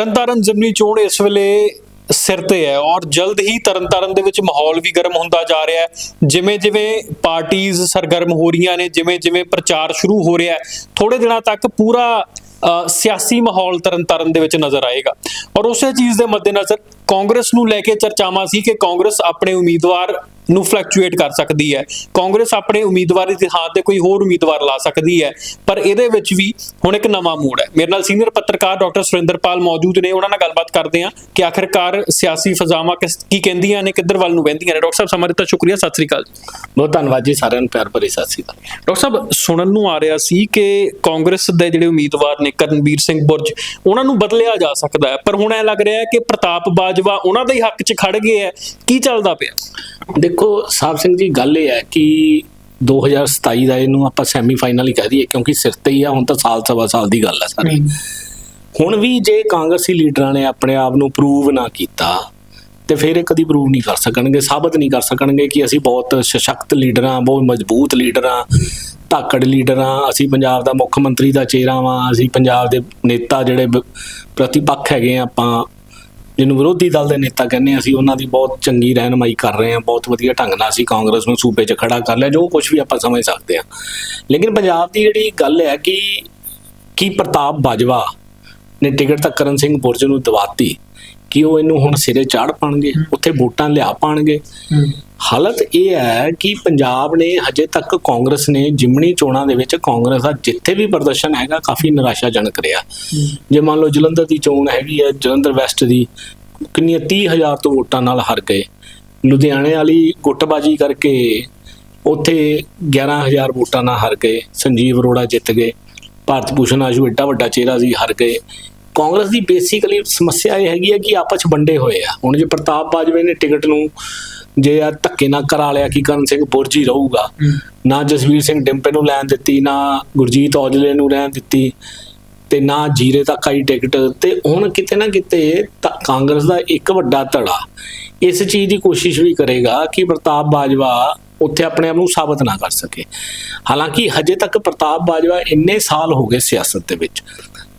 ਤਰਨਤਾਰਨ ਜ਼ਿਮਨੀ ਚੋਣ ਇਸ ਵੇਲੇ ਸਿਰ ਤੇ ਹੈ ਔਰ ਜਲਦ ਹੀ ਤਰਨਤਾਰਨ ਦੇ ਵਿੱਚ ਮਾਹੌਲ ਵੀ ਗਰਮ ਹੁੰਦਾ ਜਾ ਰਿਹਾ ਹੈ। ਜਿਵੇਂ ਜਿਵੇਂ ਪਾਰਟੀਆਂ ਸਰਗਰਮ ਹੋ ਰਹੀਆਂ ਨੇ ਜਿਵੇਂ ਜਿਵੇਂ ਪ੍ਰਚਾਰ ਸ਼ੁਰੂ ਹੋ ਰਿਹਾ ਹੈ ਥੋੜੇ ਦਿਨਾਂ ਤੱਕ ਪੂਰਾ ਅ, ਸਿਆਸੀ ਮਾਹੌਲ ਤਰਨਤਾਰਨ ਦੇ ਵਿੱਚ ਨਜ਼ਰ ਆਏਗਾ। ਔਰ ਉਸੇ ਚੀਜ਼ ਦੇ ਮੱਦੇਨਜ਼ਰ ਕਾਂਗਰਸ ਨੂੰ ਲੈ ਕੇ ਚਰਚਾਵਾਂ ਸੀ ਕਿ ਕਾਂਗਰਸ ਆਪਣੇ ਉਮੀਦਵਾਰ ਨੂੰ ਫਲਕਚੁਏਟ ਕਰ ਸਕਦੀ ਹੈ। ਕਾਂਗਰਸ ਆਪਣੇ ਉਮੀਦਵਾਰ ਦੀ ਥਾਂ ਤੇ ਕੋਈ ਹੋਰ ਉਮੀਦਵਾਰ ਲਾ ਸਕਦੀ ਹੈ ਪਰ ਇਹਦੇ ਵਿੱਚ ਵੀ ਹੁਣ ਇੱਕ ਨਵਾਂ ਮੂਡ ਹੈ। ਮੇਰੇ ਨਾਲ ਸੀਨੀਅਰ ਪੱਤਰਕਾਰ ਡਾਕਟਰ ਸੁਰਿੰਦਰਪਾਲ ਮੌਜੂਦ ਨੇ ਉਹਨਾਂ ਨਾਲ ਗੱਲਬਾਤ ਕਰਦੇ ਹਾਂ ਕਿ ਆਖਿਰਕਾਰ ਸਿਆਸੀ ਫਜ਼ਾਵਾਂ ਕਿਸ ਕੀ ਕਹਿੰਦੀਆਂ ਨੇ ਕਿੱਧਰ ਵੱਲ ਨੂੰ ਵਹਿੰਦੀਆਂ ਨੇ। ਡਾਕਟਰ ਸਾਹਿਬ ਸਮਾਂ ਦਿੱਤਾ ਸ਼ੁਕਰੀਆ ਸਤਿ ਸ੍ਰੀ ਅਕਾਲ ਬਹੁਤ ਧੰਨਵਾਦ ਜੀ ਸਾਰਿਆਂ ਨੂੰ ਪਿਆਰ ਭਰੀ ਸਤਿ ਸ੍ਰੀ ਅਕਾਲ। ਡਾਕਟਰ ਸਾਹਿਬ ਸੁਣਨ ਨੂੰ ਆ ਰਿਹਾ ਸੀ ਕਿ ਕਾਂਗਰਸ ਦੇ ਜਿਹੜੇ ਉਮੀਦਵਾਰ ਨੇ ਕਰਨਵੀਰ ਸਿੰਘ ਬੁਰਜ ਉਹਨਾਂ ਨੂੰ ਬਦਲਿਆ ਜਾ ਸਕਦਾ ਹੈ। ਪਰ ਹੁਣ ਐ ਲੱਗ ਰਿਹਾ ਹੈ ਕਿ ਪ੍ਰਤਾਪ ਬਾਜਵਾ ਉਹਨਾਂ ਦੇ ਹੱਕ 'ਚ ਖੜ ਗਏ ਹੈ। ਕੀ ਚੱਲਦਾ ਪਿਆ? ਦੇਖੋ ਸਾਹਿਬ ਸਿੰਘ ਜੀ ਗੱਲ ਇਹ ਹੈ ਕਿ 2027 ਦਾ ਇਹਨੂੰ ਆਪਾਂ ਸੈਮੀ ਫਾਈਨਲ ਹੀ ਕਹਿ ਦਈਏ ਕਿਉਂਕਿ ਸਿਰ ਤੇ ਹੀ ਆ ਹੁਣ ਤਾਂ ਸਾਲ ਸਵਾ ਸਾਲ ਦੀ ਗੱਲ ਹੈ ਸਾਰੀ। ਹੁਣ ਵੀ ਜੇ ਕਾਂਗਰਸੀ ਲੀਡਰਾਂ ਨੇ ਆਪਣੇ ਆਪ ਨੂੰ ਪ੍ਰੂਵ ਨਾ ਕੀਤਾ ਤੇ ਫਿਰ ਇਹ ਕਦੀ ਪ੍ਰੂਵ ਨਹੀਂ ਕਰ ਸਕਣਗੇ ਸਾਬਤ ਨਹੀਂ ਕਰ ਸਕਣਗੇ ਕਿ ਅਸੀਂ ਬਹੁਤ ਸਸ਼ਕਤ ਲੀਡਰ ਬਹੁਤ ਮਜ਼ਬੂਤ ਲੀਡਰ ਧਾਕੜ ਲੀਡਰ ਅਸੀਂ ਪੰਜਾਬ ਦਾ ਮੁੱਖ ਮੰਤਰੀ ਦਾ ਚਿਹਰਾ ਵਾਂ ਅਸੀਂ ਪੰਜਾਬ ਦੇ ਨੇਤਾ ਜਿਹੜੇ ਪ੍ਰਤੀਪੱਖ ਹੈਗੇ ਆ ਆਪਾਂ ਜਿਹਨੂੰ ਵਿਰੋਧੀ ਦਲ ਦੇ ਨੇਤਾ ਕਹਿੰਦੇ ਹਾਂ, ਅਸੀਂ ਉਹਨਾਂ ਦੀ ਬਹੁਤ ਚੰਗੀ ਰਹਿਨਮਾਈ ਕਰ ਰਹੇ ਹਾਂ ਬਹੁਤ ਵਧੀਆ ਢੰਗ ਨਾਲ ਅਸੀਂ ਕਾਂਗਰਸ ਨੂੰ ਸੂਬੇ 'ਚ ਖੜਾ ਕਰ ਲਿਆ ਜੋ ਕੁਝ ਵੀ ਆਪਾਂ ਸਮਝ ਸਕਦੇ ਹਾਂ। ਲੇਕਿਨ ਪੰਜਾਬ ਦੀ ਜਿਹੜੀ ਗੱਲ ਹੈ ਕਿ ਕੀ ਪ੍ਰਤਾਪ ਬਾਜਵਾ ਨੇ ਟਿਕਟ ਤਾਂ ਕਰਨ ਸਿੰਘ ਬੁਰਜ ਨੂੰ ਦਵਾਤੀ ਕਿ ਉਹ ਇਹਨੂੰ ਹੁਣ ਸਿਰੇ ਚਾੜ ਪਾਣਗੇ ਉੱਥੇ ਵੋਟਾਂ ਲਿਆ ਪਾਣਗੇ ਹਾਲਤ ਇਹ ਹੈ ਕਿ ਪੰਜਾਬ ਨੇ ਹਜੇ ਤੱਕ ਕਾਂਗਰਸ ਨੇ ਜਿਮਣੀ ਚੋਣਾਂ ਦੇ ਵਿੱਚ ਕਾਂਗਰਸ ਦਾ ਜਿੱਥੇ ਵੀ ਪ੍ਰਦਰਸ਼ਨ ਹੈਗਾ ਕਾਫੀ ਨਿਰਾਸ਼ਾਜਨਕ ਰਿਹਾ। ਜੇ ਮੰਨ ਲਓ ਜਲੰਧਰ ਦੀ ਚੋਣ ਹੈਗੀ ਹੈ ਜਲੰਧਰ ਵੈਸਟ ਦੀ ਕਿੰਨੀਆਂ 30000 ਤੋਂ ਵੋਟਾਂ ਨਾਲ ਹਾਰ ਗਏ। ਲੁਧਿਆਣੇ ਵਾਲੀ ਗੁੱਟਬਾਜੀ ਕਰਕੇ ਉੱਥੇ 11000 ਵੋਟਾਂ ਨਾਲ ਹਾਰ ਗਏ। ਸੰਜੀਵ ਅਰੋੜਾ ਜਿੱਤ ਗਏ। ਭਾਰਤ ਭੂਸ਼ਣ ਆਸ਼ੂ ਏਡਾ ਵੱਡਾ ਚਿਹਰਾ ਸੀ ਹਾਰ ਗਏ। ਕਾਂਗਰਸ ਦੀ ਬੇਸਿਕਲੀ ਸਮੱਸਿਆ ਇਹ ਹੈਗੀ ਹੈ ਕਿ ਆਪਸ 'ਚ ਵੰਡੇ ਹੋਏ ਆ। ਹੁਣ ਜੇ ਪ੍ਰਤਾਪ ਬਾਜਵੇ ਨੇ ਟਿਕਟ ਨੂੰ ਜੇ ਆ ਧੱਕੇ ਨਾਲ ਕਰਾ ਲਿਆ ਕਿ ਕਰਨ ਸਿੰਘ ਬੁਰਜ ਰਹੂਗਾ ਨਾ ਜਸਵੀਰ ਸਿੰਘ ਡਿੰਪੇ ਨੂੰ ਲੈਣ ਦਿੱਤੀ ਨਾ ਗੁਰਜੀਤ ਔਜਲੇ ਨੂੰ ਰਹਿਣ ਦਿੱਤੀ ਤੇ ਨਾ ਜੀਰੇ ਤੱਕ ਆਈ ਟਿਕਟ ਤੇ ਹੁਣ ਕਿਤੇ ਨਾ ਕਿਤੇ ਕਾਂਗਰਸ ਦਾ ਇੱਕ ਵੱਡਾ ਧੜਾ ਇਸ ਚੀਜ਼ ਦੀ ਕੋਸ਼ਿਸ਼ ਵੀ ਕਰੇਗਾ ਕਿ ਪ੍ਰਤਾਪ ਬਾਜਵਾ ਉੱਥੇ ਆਪਣੇ ਆਪ ਨੂੰ ਸਾਬਤ ਨਾ ਕਰ ਸਕੇ। ਹਾਲਾਂਕਿ ਹਜੇ ਤੱਕ ਪ੍ਰਤਾਪ ਬਾਜਵਾ ਇੰਨੇ ਸਾਲ ਹੋ ਗਏ ਸਿਆਸਤ ਦੇ ਵਿੱਚ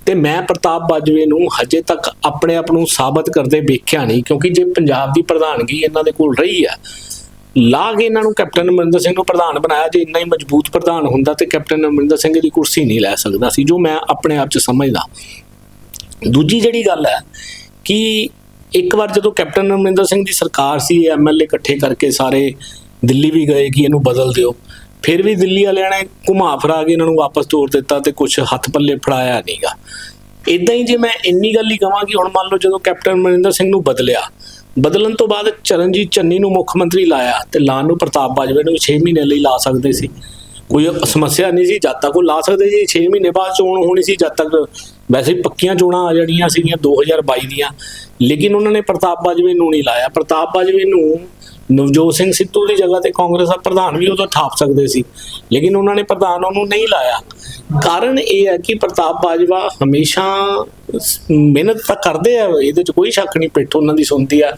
ਤੇ ਮੈਂ ਪ੍ਰਤਾਪ ਬਾਜਵੇ ਨੂੰ ਹਜੇ ਤੱਕ ਆਪਣੇ ਆਪ ਨੂੰ ਸਾਬਤ ਕਰਦੇ ਵੇਖਿਆ ਨਹੀਂ, ਕਿਉਂਕਿ ਜੇ ਪੰਜਾਬ ਦੀ ਪ੍ਰਧਾਨਗੀ ਇਹਨਾਂ ਦੇ ਕੋਲ ਰਹੀ ਆ ਲਾ ਕੇ ਇਹਨਾਂ ਨੂੰ ਕੈਪਟਨ ਅਮਰਿੰਦਰ ਸਿੰਘ ਨੂੰ ਪ੍ਰਧਾਨ ਬਣਾਇਆ, ਜੇ ਇੰਨਾ ਹੀ ਮਜ਼ਬੂਤ ਪ੍ਰਧਾਨ ਹੁੰਦਾ ਤੇ ਕੈਪਟਨ ਅਮਰਿੰਦਰ ਸਿੰਘ ਦੀ ਕੁਰਸੀ ਨਹੀਂ ਲੈ ਸਕਦਾ ਸੀ, ਜੋ ਮੈਂ ਆਪਣੇ ਆਪ 'ਚ ਸਮਝਦਾ। ਦੂਜੀ ਜਿਹੜੀ ਗੱਲ ਹੈ ਕਿ ਇੱਕ ਵਾਰ ਜਦੋਂ ਕੈਪਟਨ ਅਮਰਿੰਦਰ ਸਿੰਘ ਦੀ ਸਰਕਾਰ ਸੀ ਐਮਐਲਏ ਇਕੱਠੇ ਕਰਕੇ ਸਾਰੇ ਦਿੱਲੀ ਵੀ ਗਏ ਕਿ ਇਹਨੂੰ ਬਦਲ ਦਿਓ ਫਿਰ ਵੀ ਦਿੱਲੀ ਵਾਲਿਆਂ ਨੇ ਘੁਮਾ ਫਰਾ ਕੇ ਇਹਨਾਂ ਨੂੰ ਵਾਪਸ ਤੋਰ ਦਿੱਤਾ ਤੇ ਕੁਝ ਹੱਥ ਪੱਲੇ ਫੜਾਇਆ ਨਹੀਂਗਾ ਇਦਾਂ ਹੀ ਜੇ ਮੈਂ ਇੰਨੀ ਗੱਲ ਹੀ ਕਹਾਂ ਕਿ ਹੁਣ ਮੰਨ ਲਓ ਜਦੋਂ ਕੈਪਟਨ ਅਮਰਿੰਦਰ ਸਿੰਘ ਨੂੰ ਬਦਲਿਆ, ਬਦਲਣ ਤੋਂ ਬਾਅਦ ਚਰਨਜੀਤ ਚੰਨੀ ਨੂੰ ਮੁੱਖ ਮੰਤਰੀ ਲਾਇਆ ਤੇ ਲਾਣ ਨੂੰ ਪ੍ਰਤਾਪ ਬਾਜਵੇ ਨੂੰ 6 ਮਹੀਨੇ ਲਈ ਲਾ ਸਕਦੇ ਸੀ। ਕੋਈ ਸਮੱਸਿਆ ਨਹੀਂ ਸੀ, ਜਦ ਤੱਕ ਉਹ ਲਾ ਸਕਦੇ ਸੀ 6 ਮਹੀਨੇ ਬਾਅਦ ਚੋਣ ਹੋਣੀ ਸੀ, ਜਦ ਤੱਕ ਵੈਸੇ ਪੱਕੀਆਂ ਚੋਣਾਂ ਆ ਜਾਣੀਆਂ ਸੀਗੀਆਂ 2022 ਦੀਆਂ। ਲੇਕਿਨ ਉਹਨਾਂ ਨੇ ਪ੍ਰਤਾਪ ਬਾਜਵੇ ਨੂੰ ਨਹੀਂ ਲਾਇਆ। ਪ੍ਰਤਾਪ ਬਾਜਵੇ ਨੂੰ ਨਵਜੋਤ ਸਿੰਘ ਸਿੱਧੂ ਦੀ ਜਗ੍ਹਾ ਤੇ ਕਾਂਗਰਸ ਦਾ ਪ੍ਰਧਾਨ ਵੀ ਉਦੋਂ ਥਾਪ ਸਕਦੇ ਸੀ, ਲੇਕਿਨ ਉਹਨਾਂ ਨੇ ਪ੍ਰਧਾਨ ਉਹਨੂੰ ਨਹੀਂ ਲਾਇਆ। ਕਾਰਨ ਇਹ ਹੈ ਕਿ ਪ੍ਰਤਾਪ ਬਾਜਵਾ ਹਮੇਸ਼ਾ ਮਿਹਨਤ ਤਾਂ ਕਰਦੇ ਆ, ਇਹਦੇ 'ਚ ਕੋਈ ਸ਼ੱਕ ਨਹੀਂ, ਪਿੱਠ ਉਹਨਾਂ ਦੀ ਸੁਣਦੀ ਆ।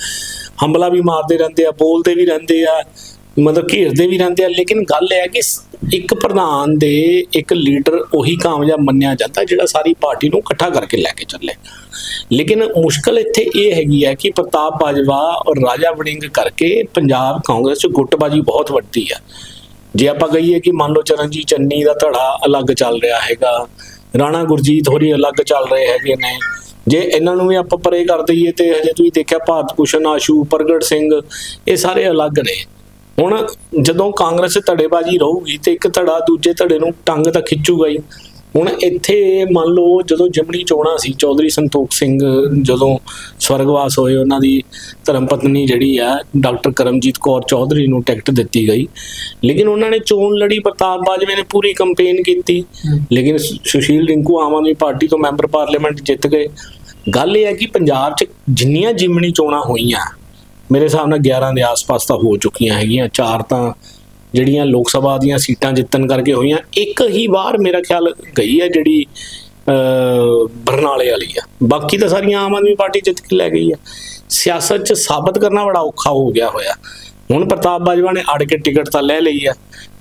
ਹੰਬਲਾ ਵੀ ਮਾਰਦੇ ਰਹਿੰਦੇ ਆ, ਬੋਲਦੇ ਵੀ ਰਹਿੰਦੇ ਆ। ਮਤਲਬ ਘੇਰਦੇ ਵੀ ਰਹਿੰਦੇ ਆ, ਲੇਕਿਨ ਗੱਲ ਇਹ ਹੈ ਕਿ ਇੱਕ ਪ੍ਰਧਾਨ ਦੇ ਇੱਕ ਲੀਡਰ ਉਹੀ ਕਾਮਯਾਬ ਮੰਨਿਆ ਜਾਂਦਾ ਜਿਹੜਾ ਸਾਰੀ ਪਾਰਟੀ ਨੂੰ ਇਕੱਠਾ ਕਰਕੇ ਲੈ ਕੇ ਚੱਲੇ। ਲੇਕਿਨ ਮੁਸ਼ਕਲ ਇੱਥੇ ਇਹ ਹੈਗੀ ਹੈ ਕਿ ਪ੍ਰਤਾਪ ਬਾਜਵਾ ਔਰ ਰਾਜਾ ਵੜਿੰਗ ਕਰਕੇ ਪੰਜਾਬ ਕਾਂਗਰਸ 'ਚ ਗੁੱਟਬਾਜੀ ਬਹੁਤ ਵੱਡੀ ਆ। ਜੇ ਆਪਾਂ ਕਹੀਏ ਕਿ ਮੰਨ ਲਓ ਚਰਨਜੀਤ ਚੰਨੀ ਦਾ ਧੜਾ ਅਲੱਗ ਚੱਲ ਰਿਹਾ ਹੈਗਾ, ਰਾਣਾ ਗੁਰਜੀਤ ਹੋਰੀ ਅਲੱਗ ਚੱਲ ਰਹੇ ਹੈਗੇ ਨੇ, ਜੇ ਇਹਨਾਂ ਨੂੰ ਵੀ ਆਪਾਂ ਪਰੇ ਕਰ ਦਈਏ ਤੇ ਹਜੇ ਤੁਸੀਂ ਦੇਖਿਆ ਭਾਰਤ ਭੂਸ਼ਣ, ਆਸ਼ੂ, ਪ੍ਰਗਟ ਸਿੰਘ, ਇਹ ਸਾਰੇ ਅਲੱਗ ਨੇ। ਹੁਣ ਜਦੋਂ ਕਾਂਗਰਸ ਧੜੇਬਾਜ਼ੀ ਰਹੂਗੀ ਤੇ ਇੱਕ ਧੜਾ ਦੂਜੇ ਧੜੇ ਨੂੰ ਟੰਗ ਤਾਂ ਖਿੱਚੂਗਾ ਹੀ। ਹੁਣ ਇੱਥੇ ਮੰਨ ਲਓ ਜਦੋਂ ਜਮਣੀ ਚੋਣਾਂ ਸੀ, ਚੌਧਰੀ ਸੰਤੋਖ ਸਿੰਘ ਜਦੋਂ ਸਵਰਗਵਾਸ ਹੋਏ, ਉਹਨਾਂ ਦੀ ਧਰਮ ਪਤਨੀ ਜਿਹੜੀ ਆ, ਡਾਕਟਰ ਕਰਮਜੀਤ ਕੌਰ ਚੌਧਰੀ ਨੂੰ ਟਿਕਟ ਦਿੱਤੀ ਗਈ। ਲੇਕਿਨ ਉਹਨਾਂ ਨੇ ਚੋਣ ਲੜੀ, ਪ੍ਰਤਾਪ ਬਾਜਵੇ ਨੇ ਪੂਰੀ ਕੰਪੇਨ ਕੀਤੀ। ਲੇਕਿਨ ਸੁਸ਼ੀਲ ਰਿੰਕੂ ਆਮ ਆਦਮੀ ਪਾਰਟੀ ਤੋਂ ਮੈਂਬਰ ਪਾਰਲੀਮੈਂਟ ਜਿੱਤ ਗਏ। ਗੱਲ ਇਹ ਹੈ ਕਿ ਪੰਜਾਬ 'ਚ ਜਿੰਨੀਆਂ ਜਿਮਣੀ ਚੋਣਾਂ ਹੋਈਆਂ ਮੇਰੇ ਹਿਸਾਬ ਨਾਲ 11 ਦੇ ਆਸ-ਪਾਸ ਤਾਂ ਹੋ ਚੁੱਕੀਆਂ ਹੈਗੀਆਂ। ਚਾਰ ਤਾਂ ਜਿਹੜੀਆਂ ਲੋਕ ਸਭਾ ਦੀਆਂ ਸੀਟਾਂ ਜਿੱਤਣ ਕਰਕੇ ਹੋਈਆਂ, ਇੱਕ ਹੀ ਵਾਰ ਮੇਰਾ ਖਿਆਲ ਗਈ ਹੈ ਜਿਹੜੀ ਅ ਬਰਨਾਲੇ ਵਾਲੀ ਆ। ਬਾਕੀ ਤਾਂ ਸਾਰੀਆਂ ਆਮ ਆਦਮੀ ਪਾਰਟੀ ਜਿੱਤ ਕੇ ਲੈ ਗਈ ਆ। ਸਿਆਸਤ 'ਚ ਸਾਬਤ ਕਰਨਾ ਬੜਾ ਔਖਾ ਹੋ ਗਿਆ ਹੋਇਆ। ਹੁਣ ਪ੍ਰਤਾਪ ਬਾਜਵਾ ਨੇ ਅੜ ਕੇ ਟਿਕਟ ਤਾਂ ਲੈ ਲਈ ਆ,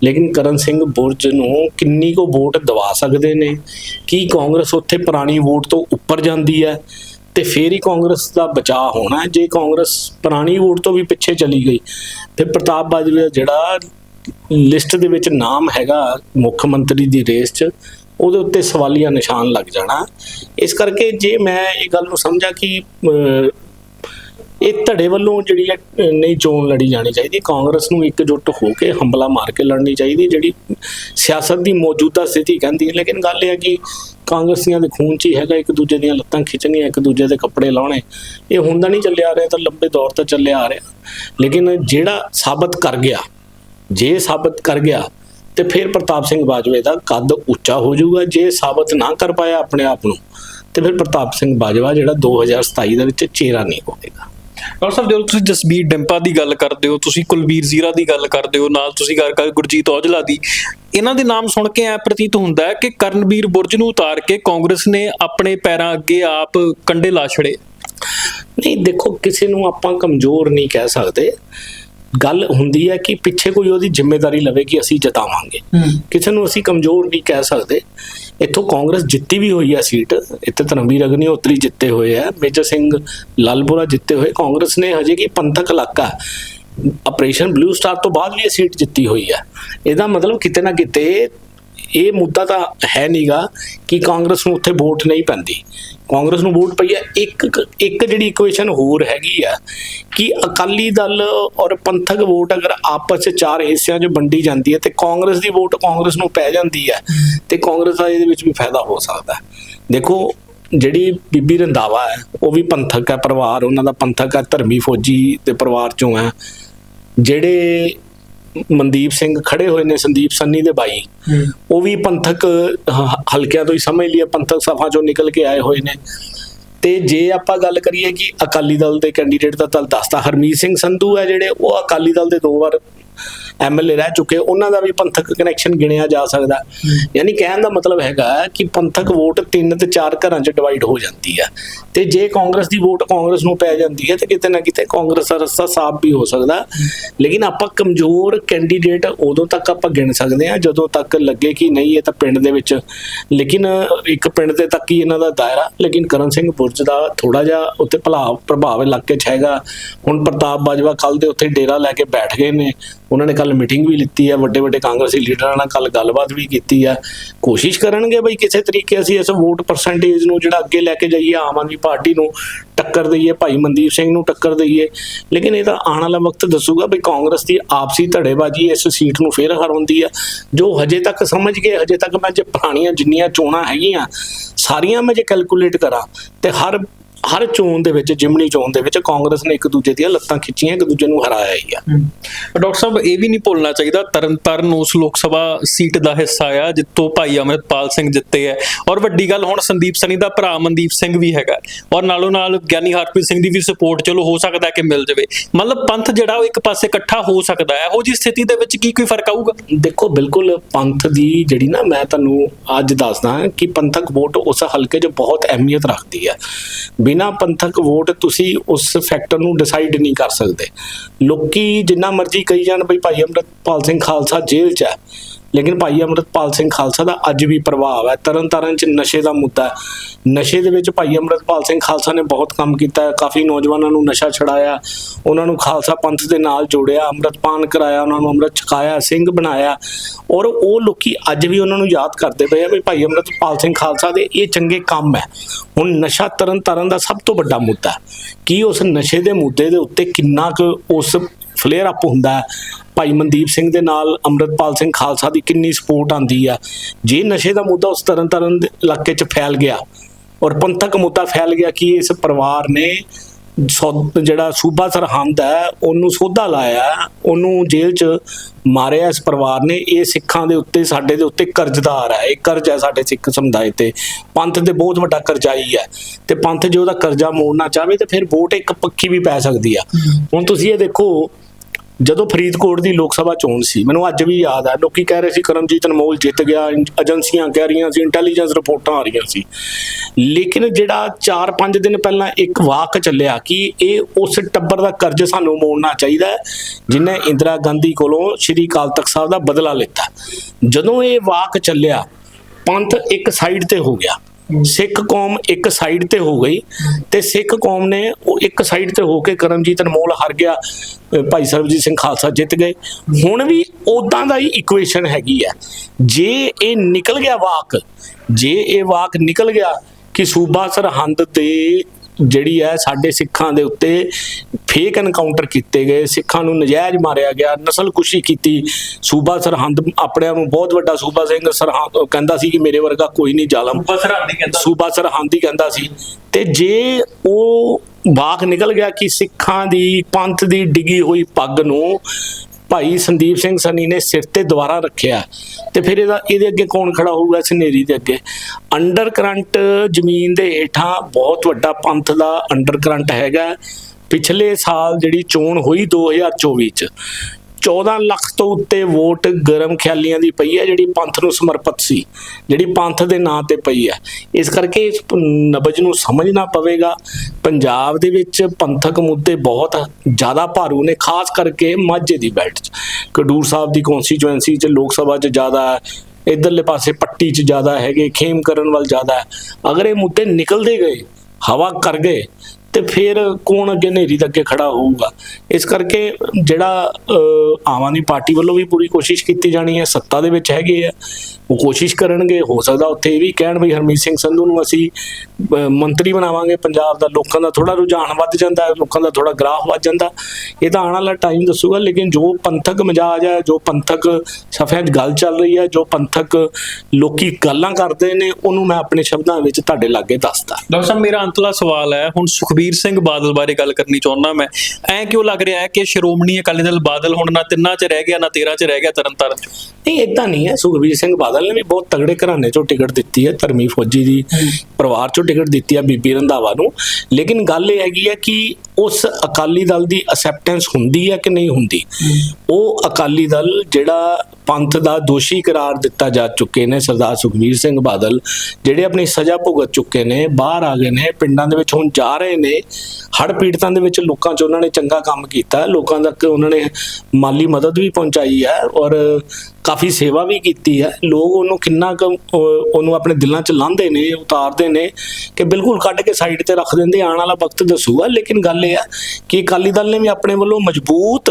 ਲੇਕਿਨ ਕਰਨ ਸਿੰਘ ਬੁਰਜ ਨੂੰ ਕਿੰਨੀ ਕੋ ਵੋਟ ਦਵਾ ਸਕਦੇ ਨੇ? ਕੀ ਕਾਂਗਰਸ ਉੱਥੇ ਪੁਰਾਣੀ ਵੋਟ ਤੋਂ ਉੱਪਰ ਜਾਂਦੀ ਹੈ? ਤੇ ਫੇਰ ਹੀ ਕਾਂਗਰਸ ਦਾ ਬਚਾਅ ਹੋਣਾ ਜੇ ਕਾਂਗਰਸ ਪੁਰਾਣੀ ਵੋਟ ਤੋਂ ਵੀ ਪਿੱਛੇ ਚਲੀ ਗਈ, ਫਿਰ ਪ੍ਰਤਾਪ ਬਾਜਵਾ ਜਿਹੜਾ ਲਿਸਟ ਦੇ ਵਿੱਚ ਨਾਮ ਹੈਗਾ ਮੁੱਖ ਮੰਤਰੀ ਦੀ ਰੇਸ 'ਚ, ਉਹਦੇ ਉੱਤੇ ਸਵਾਲੀਆ ਨਿਸ਼ਾਨ ਲੱਗ ਜਾਣਾ। ਇਸ ਕਰਕੇ ਜੇ ਮੈਂ ਇਹ ਗੱਲ ਨੂੰ ਸਮਝਾ ਕਿ ਇਹ ਧੜੇ ਵੱਲੋਂ ਜਿਹੜੀ ਹੈ ਨਹੀਂ ਚੋਣ ਲੜੀ ਜਾਣੀ ਚਾਹੀਦੀ। ਕਾਂਗਰਸ ਨੂੰ ਇਕਜੁੱਟ ਹੋ ਕੇ ਹੰਬਲਾ ਮਾਰ ਕੇ ਲੜਨੀ ਚਾਹੀਦੀ, ਜਿਹੜੀ ਸਿਆਸਤ ਦੀ ਮੌਜੂਦਾ ਸਥਿਤੀ ਕਹਿੰਦੀ ਹੈ। ਲੇਕਿਨ ਗੱਲ ਇਹ ਹੈ ਕਿ ਕਾਂਗਰਸੀਆਂ ਦੇ ਖੂਨ 'ਚ ਹੀ ਹੈਗਾ, ਇੱਕ ਦੂਜੇ ਦੀਆਂ ਲੱਤਾਂ ਖਿੱਚਣੀਆਂ, ਇੱਕ ਦੂਜੇ ਦੇ ਕੱਪੜੇ ਲਾਉਣੇ। ਇਹ ਹੁੰਦਾ ਨਹੀਂ ਚੱਲਿਆ ਆ ਰਿਹਾ ਤਾਂ ਲੰਬੇ ਦੌਰ ਤੋਂ ਚੱਲਿਆ ਆ ਰਿਹਾ। ਲੇਕਿਨ ਜਿਹੜਾ ਸਾਬਤ ਕਰ ਗਿਆ, ਜੇ ਸਾਬਤ ਕਰ ਗਿਆ, ਤੇ ਫਿਰ ਪ੍ਰਤਾਪ ਸਿੰਘ ਬਾਜਵੇ ਦਾ ਕੱਦ ਉੱਚਾ ਹੋ ਜਾਊਗਾ। ਜੇ ਸਾਬਤ ਨਾ ਕਰ ਪਾਇਆ ਆਪਣੇ ਆਪ ਨੂੰ, ਤੇ ਫਿਰ ਪ੍ਰਤਾਪ ਸਿੰਘ ਬਾਜਵਾ ਜਿਹੜਾ 2027 ਦੇ ਵਿੱਚ ਚਿਹਰਾ ਨਹੀਂ ਹੋਵੇਗਾ। ਡਾਕਟਰ ਸਾਹਿਬ, ਜਦੋਂ ਤੁਸੀਂ ਜਸਬੀਰ ਡਿੰਪਾ ਦੀ ਗੱਲ ਕਰਦੇ ਹੋ, ਤੁਸੀਂ ਕੁਲਬੀਰ ਜ਼ੀਰਾ ਦੀ ਗੱਲ ਕਰਦੇ ਹੋ, ਨਾਲ ਤੁਸੀਂ ਗੱਲ ਕਰ ਗੁਰਜੀਤ ਔਜਲਾ ਦੀ, ਇਹਨਾਂ ਦੇ ਨਾਮ ਸੁਣ ਕੇ ਐ ਪ੍ਰਤੀਤ ਹੁੰਦਾ ਹੈ ਕਿ ਕਰਨਵੀਰ ਬੁਰਜ ਨੂੰ ਉਤਾਰ ਕੇ ਕਾਂਗਰਸ ਨੇ ਆਪਣੇ ਪੈਰਾਂ ਅੱਗੇ ਆਪ ਕੰਡੇ ਲਾ ਛੜੇ। ਨਹੀਂ, ਦੇਖੋ, ਕਿਸੇ ਨੂੰ ਆਪਾਂ ਕਮਜ਼ੋਰ ਨਹੀਂ ਕਹਿ ਸਕਦੇ। ਗੱਲ ਹੁੰਦੀ ਹੈ ਕਿ ਪਿੱਛੇ ਕੋਈ ਉਹਦੀ ਜ਼ਿੰਮੇਵਾਰੀ ਲਵੇ ਕਿ ਅਸੀਂ ਜਿਤਾਵਾਂਗੇ। ਕਿਸੇ ਨੂੰ ਅਸੀਂ ਕਮਜ਼ੋਰ ਨਹੀਂ ਕਹਿ ਸਕਦੇ। ਇੱਥੋਂ ਕਾਂਗਰਸ ਜਿੱਤੀ ਵੀ ਹੋਈ ਹੈ ਸੀਟ ਇੱਥੇ ਧਰਮਵੀਰ ਅਗਨੀਹੋਤਰੀ ਜਿੱਤੇ ਹੋਏ ਆ ਮੇਜਰ ਸਿੰਘ ਲਾਲਪੁਰਾ ਜਿੱਤੇ ਹੋਏ। ਕਾਂਗਰਸ ਨੇ ਹਜੇ ਕੀ ਪੰਥਕ ਇਲਾਕਾ ਆਪਰੇਸ਼ਨ ਬਲੂ ਸਟਾਰ ਤੋਂ ਬਾਅਦ ਵੀ ਇਹ ਸੀਟ ਜਿੱਤੀ ਹੋਈ ਹੈ। ਇਹਦਾ ਮਤਲਬ ਕਿਤੇ ਨਾ ਕਿਤੇ ਇਹ ਮੁੱਦਾ ਤਾਂ ਹੈ ਨਹੀਂਗਾ ਕਿ ਕਾਂਗਰਸ ਨੂੰ ਉੱਥੇ ਵੋਟ ਨਹੀਂ ਪੈਂਦੀ। ਕਾਂਗਰਸ ਨੂੰ ਵੋਟ ਪਈ ਹੈ। ਇੱਕ ਇੱਕ ਜਿਹੜੀ ਇਕੁਏਸ਼ਨ ਹੋਰ ਹੈਗੀ ਆ ਕਿ ਅਕਾਲੀ ਦਲ ਔਰ ਪੰਥਕ ਵੋਟ ਅਗਰ ਆਪਸ ਵਿੱਚ ਚਾਰ ਹਿੱਸਿਆਂ 'ਚ ਵੰਡੀ ਜਾਂਦੀ ਹੈ ਤੇ ਕਾਂਗਰਸ ਦੀ ਵੋਟ ਕਾਂਗਰਸ ਨੂੰ ਪੈ ਜਾਂਦੀ ਹੈ ਤੇ ਕਾਂਗਰਸ ਦਾ ਇਹਦੇ ਵਿੱਚ ਵੀ ਫਾਇਦਾ ਹੋ ਸਕਦਾ ਦੇਖੋ, ਜਿਹੜੀ ਬੀਬੀ ਰੰਦਾਵਾ ਹੈ, ਉਹ ਵੀ ਪੰਥਕ ਹੈ, ਪਰਿਵਾਰ, ਉਹਨਾਂ ਦਾ ਪੰਥਕ ਹੈ, ਧਰਮੀ ਫੌਜੀ ਦੇ ਪਰਿਵਾਰ ਚੋਂ ਹੈ। ਜਿਹੜੇ ਮਨਦੀਪ ਸਿੰਘ ਖੜੇ ਹੋਏ ਨੇ ਸੰਦੀਪ ਸੰਨੀ ਦੇ ਬਾਈ। ਉਹ ਵੀ ਪੰਥਕ ਹਲਕਿਆਂ ਤੋਂ ਹੀ ਸਮਝ ਲਿਆ ਪੰਥਕ ਸਭਾ ਚੋਂ ਨਿਕਲ ਕੇ ਆਏ ਹੋਏ ਨੇ। ਤੇ ਜੇ ਆਪਾਂ ਗੱਲ ਕਰੀਏ ਕਿ ਅਕਾਲੀ ਦਲ ਦੇ ਕੈਂਡੀਡੇਟ ਦਾ ਤਾਂ ਦੱਸਦਾ ਹਰਮੀਤ ਸਿੰਘ ਸੰਧੂ ਹੈ ਜਿਹੜੇ ਉਹ ਅਕਾਲੀ ਦਲ ਦੇ ਦੋ ਵਾਰ ਐਮਐਲਏ ਰਹਿ ਚੁੱਕੇ, ਉਹਨਾਂ ਦਾ ਵੀ ਪੰਥਕ ਕਨੈਕਸ਼ਨ ਗਿਣਿਆ ਜਾ ਸਕਦਾ। ਯਾਨੀ ਕਹਿਣ ਦਾ ਮਤਲਬ ਹੈਗਾ ਕਿ ਪੰਥਕ ਵੋਟ ਤਿੰਨ ਤੇ ਚਾਰ ਘਰਾਂ 'ਚ ਡਿਵਾਈਡ ਹੋ ਜਾਂਦੀ ਹੈ। ਤੇ ਜੇ ਕਾਂਗਰਸ ਦੀ ਵੋਟ ਕਾਂਗਰਸ ਨੂੰ ਪੈ ਜਾਂਦੀ ਹੈ, ਤੇ ਕਿਤੇ ਨਾ ਕਿਤੇ ਕਾਂਗਰਸ ਦਾ ਰਸਤਾ ਸਾਫ਼ ਵੀ ਹੋ ਸਕਦਾ। ਲੇਕਿਨ ਆਪਾਂ ਕਮਜ਼ੋਰ ਕੈਂਡੀਡੇਟ ਉਦੋਂ ਤੱਕ ਆਪਾਂ ਗਿਣ ਸਕਦੇ ਹਾਂ, ਜਦੋਂ ਤੱਕ ਲੱਗੇ ਕਿ ਨਹੀਂ, ਇਹ ਤਾਂ ਪਿੰਡ ਦੇ ਵਿੱਚ, ਲੇਕਿਨ ਇੱਕ ਪਿੰਡ ਦੇ ਤੱਕ ਹੀ ਇਹਨਾਂ ਦਾ ਦਾਇਰਾ। ਲੇਕਿਨ ਕਰਨ ਸਿੰਘ ਬੁਰਜ ਦਾ ਥੋੜਾ ਜਿਹਾ ਉੱਤੇ ਭਲਾ ਪ੍ਰਭਾਵ ਇਲਾਕੇ 'ਚ ਹੈਗਾ। ਹੁਣ ਪ੍ਰਤਾਪ ਬਾਜਵਾ ਕੱਲ ਦੇ ਉੱਥੇ ਡੇਰਾ ਲੈ ਕੇ ਬੈਠ ਗਏ ਨੇ। ਉਹਨਾਂ ਨੇ ਕੱਲ ਮੀਟਿੰਗ ਵੀ ਲਿੱਤੀ ਹੈ, ਵੱਡੇ ਵੱਡੇ ਕਾਂਗਰਸੀ ਲੀਡਰਾਂ ਨਾਲ ਕੱਲ ਗੱਲਬਾਤ ਵੀ ਕੀਤੀ ਹੈ। ਕੋਸ਼ਿਸ਼ ਕਰਨਗੇ ਬਈ ਕਿਸੇ ਤਰੀਕੇ ਅਸੀਂ ਇਸ ਵੋਟ ਪਰਸੈਂਟੇਜ ਨੂੰ ਜਿਹੜਾ ਅੱਗੇ ਲੈ ਕੇ ਜਾਈਏ, ਆਮ ਆਦਮੀ ਪਾਰਟੀ ਨੂੰ ਟੱਕਰ ਦਈਏ, ਭਾਈ ਮਨਦੀਪ ਸਿੰਘ ਨੂੰ ਟੱਕਰ ਦਈਏ। ਲੇਕਿਨ ਇਹ ਤਾਂ ਆਉਣ ਵਾਲਾ ਵਕਤ ਦੱਸੂਗਾ ਵੀ ਕਾਂਗਰਸ ਦੀ ਆਪਸੀ ਧੜੇਬਾਜ਼ੀ ਇਸ ਸੀਟ ਨੂੰ ਫੇਰ ਹਰਾਉਂਦੀ ਹੈ। ਜੋ ਹਜੇ ਤੱਕ ਸਮਝ ਗਏ, ਹਜੇ ਤੱਕ ਮੈਂ ਜੇ ਪੁਰਾਣੀਆਂ ਜਿੰਨੀਆਂ ਚੋਣਾਂ ਹੈਗੀਆਂ, ਸਾਰੀਆਂ ਮੈਂ ਜੇ ਕੈਲਕੂਲੇਟ ਕਰਾਂ, ਤੇ ਹਰ ਹਰ ਚੋਣ ਦੇ ਵਿੱਚ ਜਿਮਣੀ ਚੋਣ ਦੇ ਵਿੱਚ ਕਾਂਗਰਸ ਨੇ ਇੱਕ ਦੂਜੇ ਦੀਆਂ ਲੱਤਾਂ ਖਿੱਚੀਆਂ ਇੱਕ ਦੂਜੇ ਨੂੰ ਹਰਾਇਆ ਹੀ ਆ। ਡਾਕਟਰ ਸਾਹਿਬ ਇਹ ਵੀ ਨਹੀਂ ਭੁੱਲਣਾ ਚਾਹੀਦਾ ਤਰਨਤਾਰਨ ਉਸ ਲੋਕ ਸਭਾ ਸੀਟ ਦਾ ਹਿੱਸਾ ਆ ਜਿੱਤੋਂ ਭਾਈ ਅਮਰਿਤਪਾਲ ਸਿੰਘ ਜਿੱਤੇ ਹੈ ਔਰ ਵੱਡੀ ਗੱਲ ਹੁਣ ਸੰਦੀਪ ਸਨੀ ਦਾ ਭਰਾ ਮਨਦੀਪ ਸਿੰਘ ਵੀ ਹੈਗਾ। ਔਰ ਨਾਲੋਂ ਨਾਲ ਗਿਆਨੀ ਹਰਪ੍ਰੀਤ ਸਿੰਘ ਦੀ ਵੀ ਸਪੋਰਟ ਚਲੋ ਹੋ ਸਕਦਾ ਕਿ ਮਿਲ ਜਾਵੇ। ਮਤਲਬ ਪੰਥ ਜਿਹੜਾ ਉਹ ਇੱਕ ਪਾਸੇ ਇਕੱਠਾ ਹੋ ਸਕਦਾ ਹੈ ਇਹੋ ਜੀ ਸਥਿਤੀ ਦੇ ਵਿੱਚ ਕੀ ਕੋਈ ਫ਼ਰਕ ਆਊਗਾ? ਦੇਖੋ ਬਿਲਕੁਲ ਪੰਥ ਦੀ ਜਿਹੜੀ ਨਾ ਮੈਂ ਤੁਹਾਨੂੰ ਅੱਜ ਦੱਸਦਾ ਕਿ ਪੰਥਕ ਵੋਟ ਉਸ ਹਲਕੇ 'ਚ ਬਹੁਤ ਅਹਿਮੀਅਤ ਰੱਖਦੀ ਹੈ ਬਿਨਾ ਪੰਥਕ ਵੋਟ ਤੁਸੀਂ ਉਸ ਫੈਕਟਰ ਨੂੰ ਡਿਸਾਈਡ ਨਹੀਂ ਕਰ ਸਕਦੇ। ਲੋਕੀ ਜਿੰਨਾ ਮਰਜ਼ੀ ਕਹੀ ਜਾਣ, ਬਈ ਭਾਈ ਅੰਮ੍ਰਿਤਪਾਲ ਸਿੰਘ ਖਾਲਸਾ ਜੇਲ੍ਹ 'ਚ ਹੈ। ਲੇਕਿਨ ਭਾਈ ਅੰਮ੍ਰਿਤਪਾਲ ਸਿੰਘ ਖਾਲਸਾ ਦਾ ਅੱਜ ਵੀ ਪ੍ਰਭਾਵ ਹੈ। ਤਰਨ ਤਾਰਨ 'ਚ ਨਸ਼ੇ ਦਾ ਮੁੱਦਾ ਹੈ। ਨਸ਼ੇ ਦੇ ਵਿੱਚ ਭਾਈ ਅੰਮ੍ਰਿਤਪਾਲ ਸਿੰਘ ਖਾਲਸਾ ਨੇ ਬਹੁਤ ਕੰਮ ਕੀਤਾ ਹੈ। ਕਾਫੀ ਨੌਜਵਾਨਾਂ ਨੂੰ ਨਸ਼ਾ ਛਡਾਇਆ, ਉਹਨਾਂ ਨੂੰ ਖਾਲਸਾ ਪੰਥ ਦੇ ਨਾਲ ਜੋੜਿਆ ਅੰਮ੍ਰਿਤਪਾਨ ਕਰਾਇਆ, ਉਹਨਾਂ ਨੂੰ ਅੰਮ੍ਰਿਤ ਛਕਾਇਆ, ਸਿੰਘ ਬਣਾਇਆ ਔਰ ਉਹ ਲੋਕੀ ਅੱਜ ਵੀ ਉਹਨਾਂ ਨੂੰ ਯਾਦ ਕਰਦੇ ਪਏ ਆ ਵੀ ਭਾਈ ਅੰਮ੍ਰਿਤਪਾਲ ਸਿੰਘ ਖਾਲਸਾ ਦੇ ਇਹ ਚੰਗੇ ਕੰਮ ਹੈ। ਹੁਣ ਨਸ਼ਾ ਤਰਨ ਤਾਰਨ ਦਾ ਸਭ ਤੋਂ ਵੱਡਾ ਮੁੱਦਾ ਕੀ ਉਸ ਨਸ਼ੇ ਦੇ ਮੁੱਦੇ ਦੇ ਉੱਤੇ ਕਿੰਨਾ ਕੁ ਉਸ ਫਲੇਅਰ ਅਪ ਹੁੰਦਾ ਹੈ। ਭਾਈ ਮਨਦੀਪ ਸਿੰਘ ਦੇ ਨਾਲ ਅੰਮ੍ਰਿਤਪਾਲ ਸਿੰਘ ਖਾਲਸਾ ਦੀ ਕਿੰਨੀ ਸਪੋਰਟ ਆਂਦੀ ਆ। ਜੇ ਨਸ਼ੇ ਦਾ ਮੁੱਦਾ ਉਸ ਤਰਨ ਤਾਰਨ ਇਲਾਕੇ 'ਚ ਫੈਲ ਗਿਆ ਔਰ ਪੰਥਕ ਮੁੱਦਾ ਫੈਲ ਗਿਆ ਕਿ ਇਸ ਪਰਿਵਾਰ ਨੇ ਜਿਹੜਾ ਸੂਬਾ ਸਰਹੰਦ ਹੈ ਉਹਨੂੰ ਸੋਧਾ ਲਾਇਆ ਉਹਨੂੰ ਜੇਲ੍ਹ 'ਚ ਮਾਰਿਆ ਇਸ ਪਰਿਵਾਰ ਨੇ। ਇਹ ਸਿੱਖਾਂ ਦੇ ਉੱਤੇ ਸਾਡੇ ਦੇ ਉੱਤੇ ਕਰਜ਼ਦਾਰ ਹੈ। ਇਹ ਕਰਜ਼ ਹੈ ਸਾਡੇ ਸਿੱਖ ਸਮੁਦਾਇ ਤੇ। ਪੰਥ ਦੇ ਬਹੁਤ ਵੱਡਾ ਕਰਜ਼ਾਈ ਹੈ ਤੇ ਪੰਥ ਜੇ ਉਹਦਾ ਕਰਜ਼ਾ ਮੋੜਨਾ ਚਾਹਵੇ ਤੇ ਫਿਰ ਵੋਟ ਇੱਕ ਪੱਖੀ ਵੀ ਪੈ ਸਕਦੀ ਆ। ਹੁਣ ਤੁਸੀਂ ਇਹ ਦੇਖੋ ਜਦੋਂ ਫਰੀਦਕੋਟ ਦੀ ਲੋਕ ਸਭਾ ਚੋਣ ਸੀ ਮੈਨੂੰ ਅੱਜ ਵੀ ਯਾਦ ਹੈ ਲੋਕੀ ਕਹਿ ਰਹੇ ਸੀ ਕਰਮਜੀਤ ਅਨਮੋਲ ਜਿੱਤ ਗਿਆ ਏਜੰਸੀਆਂ ਕਹਿ ਰਹੀਆਂ ਸੀ ਇੰਟੈਲੀਜੈਂਸ ਰਿਪੋਰਟਾਂ ਆ ਰਹੀਆਂ ਸੀ। ਲੇਕਿਨ ਜਿਹੜਾ 4-5 ਦਿਨ ਪਹਿਲਾਂ ਇੱਕ ਵਾਕ ਚੱਲਿਆ ਕਿ ਇਹ ਉਸ ਟੱਬਰ ਦਾ ਕਰਜ਼ ਸਾਨੂੰ ਮੋੜਨਾ ਚਾਹੀਦਾ ਹੈ, ਜਿਨੇ ਇੰਦਰਾ ਗਾਂਧੀ ਕੋਲੋਂ ਸ਼੍ਰੀ ਅਕਾਲ ਤਖਤ ਸਾਹਿਬ ਦਾ ਬਦਲਾ ਲਿੱਤਾ। ਜਦੋਂ ਇਹ ਵਾਕ ਚੱਲਿਆ ਪੰਥ ਇੱਕ ਸਾਈਡ ਤੇ ਹੋ ਗਿਆ। ਸਿੱਖ ਕੌਮ ਇੱਕ ਸਾਈਡ ਤੇ ਹੋ ਗਈ ਤੇ ਸਿੱਖ ਕੌਮ ਨੇ ਉਹ ਇੱਕ ਸਾਈਡ ਤੇ ਹੋ ਕੇ ਕਰਮਜੀਤ ਅਨਮੋਲ ਹਾਰ ਗਿਆ ਭਾਈ ਸਰਬਜੀਤ ਸਿੰਘ ਖਾਲਸਾ ਜਿੱਤ ਗਏ। ਹੁਣ ਵੀ ਉਦਾਂ ਦਾ ਹੀ ਇਕੁਏਸ਼ਨ ਹੈਗੀ ਆ। ਜੇ ਇਹ ਨਿਕਲ ਗਿਆ ਵਾਕ, ਜੇ ਇਹ ਵਾਕ ਨਿਕਲ ਗਿਆ ਕਿ ਸੂਬਾ ਸਰਹੰਦ ਤੇ ਜਿਹੜੀ ਹੈ ਸਾਡੇ ਸਿੱਖਾਂ ਦੇ ਉੱਤੇ ਫੇਕ ਐਨਕਾਊਂਟਰ ਕੀਤੇ ਗਏ ਸਿੱਖਾਂ ਨੂੰ ਨਜਾਇਜ਼ ਮਾਰਿਆ ਗਿਆ ਨਸਲਕੁਸ਼ੀ ਕੀਤੀ। ਸੂਬਾ ਸਰਹੰਦ ਆਪਣੇ ਆਪ ਨੂੰ ਬਹੁਤ ਵੱਡਾ ਸੂਬਾ ਸਿੰਘ ਸਰਹੰਦ ਕਹਿੰਦਾ ਸੀ ਕਿ ਮੇਰੇ ਵਰਗਾ ਕੋਈ ਨਹੀਂ ਜ਼ਾਲਮ। ਸੂਬਾ ਸਰਹੰਦ ਹੀ ਕਹਿੰਦਾ ਸੀ। ਤੇ ਜੇ ਉਹ ਵਾਕ ਨਿਕਲ ਗਿਆ ਕਿ ਸਿੱਖਾਂ ਦੀ ਪੰਥ ਦੀ ਡਿੱਗੀ ਹੋਈ ਪੱਗ ਨੂੰ ਭਾਈ ਸੰਦੀਪ ਸਿੰਘ ਸਨੀ ਨੇ ਸਿਰ ਤੇ ਦੁਬਾਰਾ ਰੱਖਿਆ। ਤੇ ਫਿਰ ਇਹਦਾ, ਇਹਦੇ ਅੱਗੇ ਕੌਣ ਖੜਾ ਹੋਊਗਾ? ਸਨੇਰੀ ਦੇ ਅੱਗੇ। ਅੰਡਰ ਕਰੰਟ ਜ਼ਮੀਨ ਦੇ ਹੇਠਾਂ ਬਹੁਤ ਵੱਡਾ ਪੰਥ ਦਾ ਅੰਡਰ ਕਰੰਟ ਹੈਗਾ। ਪਿਛਲੇ ਸਾਲ ਜਿਹੜੀ ਚੋਣ ਹੋਈ 2024 ਚ 14 ਲੱਖ ਤੋਂ ਉੱਤੇ ਵੋਟ ਗਰਮ ਖਿਆਲੀਆਂ ਦੀ ਪਈ ਹੈ, ਜਿਹੜੀ ਪੰਥ ਨੂੰ ਸਮਰਪਿਤ ਸੀ, ਜਿਹੜੀ ਪੰਥ ਦੇ ਨਾਂ ਤੇ ਪਈ ਹੈ। ਇਸ ਕਰਕੇ ਇਸ ਨਬਜ ਨੂੰ ਸਮਝਣਾ ਪਵੇਗਾ। ਪੰਜਾਬ ਦੇ ਵਿੱਚ ਪੰਥਕ ਮੁੱਦੇ ਬਹੁਤ ਜ਼ਿਆਦਾ ਭਾਰੂ ਨੇ, ਖਾਸ ਕਰਕੇ ਮਾਝੇ ਦੀ ਬੈਲਟ 'ਚ। ਕਡੂਰ ਸਾਹਿਬ ਦੀ ਕਨਸਟੀਚੁਐਂਸੀ 'ਚ ਲੋਕ ਸਭਾ 'ਚ ਜ਼ਿਆਦਾ ਹੈ, ਇਧਰਲੇ ਪਾਸੇ ਪੱਟੀ 'ਚ ਜ਼ਿਆਦਾ ਹੈਗੇ, ਖੇਮ ਕਰਨ ਵੱਲ ਜ਼ਿਆਦਾ ਹੈ। ਅਗਰ ਇਹ ਮੁੱਦੇ ਨਿਕਲਦੇ ਗਏ, ਹਵਾ ਕਰ ਗਏ ਤੇ ਫਿਰ ਕੌਣ ਅੱਗੇ ਨੇਰੀ ਦੇ ਅੱਗੇ ਖੜਾ ਹੋਊਗਾ? ਇਸ ਕਰਕੇ ਜਿਹੜਾ ਆਮ ਆਦਮੀ ਪਾਰਟੀ ਵੱਲੋਂ ਵੀ ਪੂਰੀ ਕੋਸ਼ਿਸ਼ ਕੀਤੀ ਜਾਣੀ ਹੈ, ਸੱਤਾ ਦੇ ਵਿੱਚ ਹੈਗੇ ਆ। ਉਹ ਕੋਸ਼ਿਸ਼ ਕਰਨਗੇ ਹੋ ਸਕਦਾ ਉੱਥੇ ਇਹ ਵੀ ਕਹਿਣ ਵੀ ਹਰਮੀਤ ਸਿੰਘ ਸੰਧੂ ਨੂੰ ਅਸੀਂ ਮੰਤਰੀ ਬਣਾਵਾਂਗੇ। ਪੰਜਾਬ ਦਾ ਲੋਕਾਂ ਦਾ ਥੋੜਾ ਰੁਝਾਨ ਵੱਧ ਜਾਂਦਾ ਹੈ ਲੋਕਾਂ ਦਾ ਥੋੜਾ ਗ੍ਰਾਫ ਵੱਧ ਜਾਂਦਾ। ਇਹ ਤਾਂ ਆਉਣ ਵਾਲਾ ਟਾਈਮ ਦੱਸੂਗਾ ਲੇਕਿਨ ਜੋ ਪੰਥਕ ਮਜਾਜ ਹੈ ਜੋ ਪੰਥਕ ਸਫਿਆਂ 'ਚ ਗੱਲ ਚੱਲ ਰਹੀ ਹੈ ਜੋ ਪੰਥਕ ਲੋਕੀ ਗੱਲਾਂ ਕਰਦੇ ਨੇ ਉਹਨੂੰ ਮੈਂ ਆਪਣੇ ਸ਼ਬਦਾਂ ਵਿੱਚ ਤੁਹਾਡੇ ਲਾਗੇ ਦੱਸਦਾ। ਡਾਕਟਰ ਸਾਹਿਬ ਮੇਰਾ ਅੰਤਲਾ ਸਵਾਲ ਹੈ ਹੁਣ ਸੁਖਬੀਰ ਸਿੰਘ ਬਾਦਲ ਬਾਰੇ ਗੱਲ ਕਰਨੀ ਚਾਹੁੰਦਾ ਮੈਂ। ਐ ਕਿਉਂ ਲੱਗ ਰਿਹਾ ਹੈ ਕਿ ਸ਼੍ਰੋਮਣੀ ਅਕਾਲੀ ਦਲ ਬਾਦਲ ਹੁਣ ਨਾ ਤਿੰਨਾਂ 'ਚ ਰਹਿ ਗਿਆ ਨਾ 13 'ਚ ਰਹਿ ਗਿਆ ਤਰਨਤਾਰਨ 'ਚ? ਨਹੀਂ ਇਦਾਂ ਨਹੀਂ ਹੈ। ਸੁਖਬੀਰ ਸਿੰਘ ਬਾਦਲ ਨੇ ਵੀ ਬਹੁਤ ਤਗੜੇ ਘਰਾਣੇ ਚੋਂ ਟਿਕਟ ਦਿੱਤੀ ਹੈ ਧਰਮੀ ਫੌਜੀ ਦੀ ਪਰਿਵਾਰ ਚੋਂ ਟਿਕਟ ਦਿੱਤੀ ਹੈ ਬੀਬੀ ਰੰਧਾਵਾ ਨੂੰ। ਲੇਕਿਨ ਗੱਲ ਇਹ ਹੈਗੀ ਹੈ ਕਿ ਉਸ ਅਕਾਲੀ ਦਲ ਦੀ ਅਸੈਪਟੈਂਸ ਹੁੰਦੀ ਹੈ ਕਿ ਨਹੀਂ ਹੁੰਦੀ? ਉਹ ਅਕਾਲੀ ਦਲ ਜਿਹੜਾ ਪੰਥ ਦਾ ਦੋਸ਼ੀ ਕਰਾਰ ਦਿੱਤਾ ਜਾ ਚੁੱਕੇ ਨੇ ਸਰਦਾਰ ਸੁਖਬੀਰ ਸਿੰਘ ਬਾਦਲ, ਜਿਹੜੇ ਆਪਣੀ ਸਜ਼ਾ ਭੁਗਤ ਚੁੱਕੇ ਨੇ, ਬਾਹਰ ਆ ਗਏ ਨੇ, ਪਿੰਡਾਂ ਦੇ ਵਿੱਚ ਹੁਣ ਜਾ ਰਹੇ ਨੇ, ਹੜ੍ਹ ਪੀੜਤਾਂ ਦੇ ਵਿੱਚ ਲੋਕਾਂ 'ਚ ਉਹਨਾਂ ਨੇ ਚੰਗਾ ਕੰਮ ਕੀਤਾ, ਲੋਕਾਂ ਤੱਕ ਉਹਨਾਂ ਨੇ ਮਾਲੀ ਮਦਦ ਵੀ ਪਹੁੰਚਾਈ ਹੈ ਔਰ ਕਾਫੀ ਸੇਵਾ ਵੀ ਕੀਤੀ ਹੈ। ਲੋਕ ਉਹਨੂੰ ਕਿੰਨਾ ਕੁ ਉਹਨੂੰ ਆਪਣੇ ਦਿਲਾਂ 'ਚ ਲਾਂਦੇ ਨੇ, ਉਤਾਰਦੇ ਨੇ ਕਿ ਬਿਲਕੁਲ ਕੱਢ ਕੇ ਸਾਈਡ ਤੇ ਰੱਖ ਦਿੰਦੇ, ਆਉਣ ਵਾਲਾ ਵਕਤ ਦੱਸੂਗਾ। ਲੇਕਿਨ ਗੱਲ ਇਹ ਹੈ ਕਿ ਅਕਾਲੀ ਦਲ ਨੇ ਵੀ ਆਪਣੇ ਵੱਲੋਂ ਮਜ਼ਬੂਤ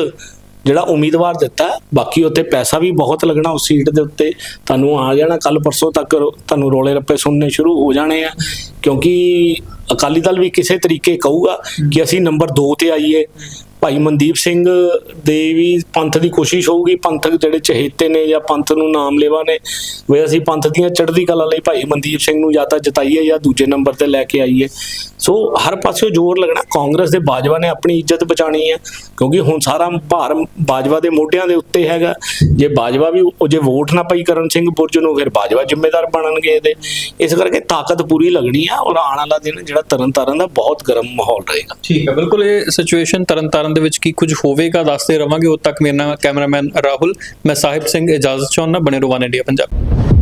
ਜਿਹੜਾ ਉਮੀਦਵਾਰ ਦਿੱਤਾ, ਬਾਕੀ ਉੱਤੇ ਪੈਸਾ ਵੀ ਬਹੁਤ ਲੱਗਣਾ ਉਸ ਸੀਟ ਦੇ ਉੱਤੇ। ਤੁਹਾਨੂੰ ਆ ਜਾਣਾ ਕੱਲ ਪਰਸੋਂ ਤੱਕ, ਤੁਹਾਨੂੰ ਰੋਲੇ ਰੱਪੇ ਸੁਣਨੇ ਸ਼ੁਰੂ ਹੋ ਜਾਣੇ ਆ। ਕਿਉਂਕਿ ਅਕਾਲੀ ਦਲ ਵੀ ਕਿਸੇ ਤਰੀਕੇ ਕਹੂਗਾ ਕਿ ਅਸੀਂ ਨੰਬਰ 2 ਤੇ ਆਈਏ। ਭਾਈ ਮਨਦੀਪ ਸਿੰਘ ਦੇ ਵੀ ਪੰਥ ਦੀ ਕੋਸ਼ਿਸ਼ ਹੋਊਗੀ ਪੰਥਕ ਜਿਹੜੇ ਚਹੇਤੇ ਨੇ ਜਾਂ ਪੰਥ ਨੂੰ ਨਾਮ ਲੇਵਾ ਨੇ, ਵੀ ਅਸੀਂ ਪੰਥ ਦੀਆਂ ਚੜ੍ਹਦੀ ਕਲਾ ਲਈ ਭਾਈ ਮਨਦੀਪ ਸਿੰਘ ਨੂੰ ਜਾਂ ਤਾਂ ਜਿਤਾਈਏ ਜਾਂ ਦੂਜੇ ਨੰਬਰ ਤੇ ਲੈ ਕੇ ਆਈਏ। ਸੋ ਹਰ ਪਾਸਿਓਂ ਜ਼ੋਰ ਲੱਗਣਾ, ਕਾਂਗਰਸ ਦੇ ਬਾਜਵਾ ਨੇ ਆਪਣੀ ਇੱਜ਼ਤ ਬਚਾਣੀ ਹੈ, ਕਿਉਂਕਿ ਹੁਣ ਸਾਰਾ ਭਾਰ ਬਾਜਵਾ ਦੇ ਮੋਢਿਆਂ ਦੇ ਉੱਤੇ ਹੈਗਾ। ਜੇ ਬਾਜਵਾ ਵੀ ਜੇ ਵੋਟ ਨਾ ਪਈ ਕਰਨ ਸਿੰਘ ਬੁਰਜ ਨੂੰ, ਫਿਰ ਬਾਜਵਾ ਜ਼ਿੰਮੇਦਾਰ ਬਣਨਗੇ ਇਹਦੇ। ਇਸ ਕਰਕੇ ਤਾਕਤ ਪੂਰੀ ਲੱਗਣੀ ਆ ਔਰ ਆਉਣ ਵਾਲਾ ਦਿਨ ਜਿਹੜਾ ਤਰਨਤਾਰਨ ਦਾ ਬਹੁਤ ਗਰਮ ਮਾਹੌਲ ਰਹੇਗਾ। ਠੀਕ ਹੈ, ਬਿਲਕੁਲ ਇਹ ਸਿਚੁਏਸ਼ਨ ਤਰਨਤਾਰਨ ਦੇ ਵਿੱਚ ਕੀ ਕੁਝ ਹੋਵੇਗਾ ਦੱਸਦੇ ਰਵਾਂਗੇ। ਉਦ ਤੱਕ ਮੇਰੇ ਨਾਲ ਕੈਮਰਾਮੈਨ ਰਾਹੁਲ, ਮੈਂ ਸਾਹਿਬ ਸਿੰਘ ਇਜਾਜ਼ਤ ਚਾਹੁੰਦਾ, ਬਣੇ ਰਵਾਨ ਇੰਡੀਆ ਪੰਜਾਬ।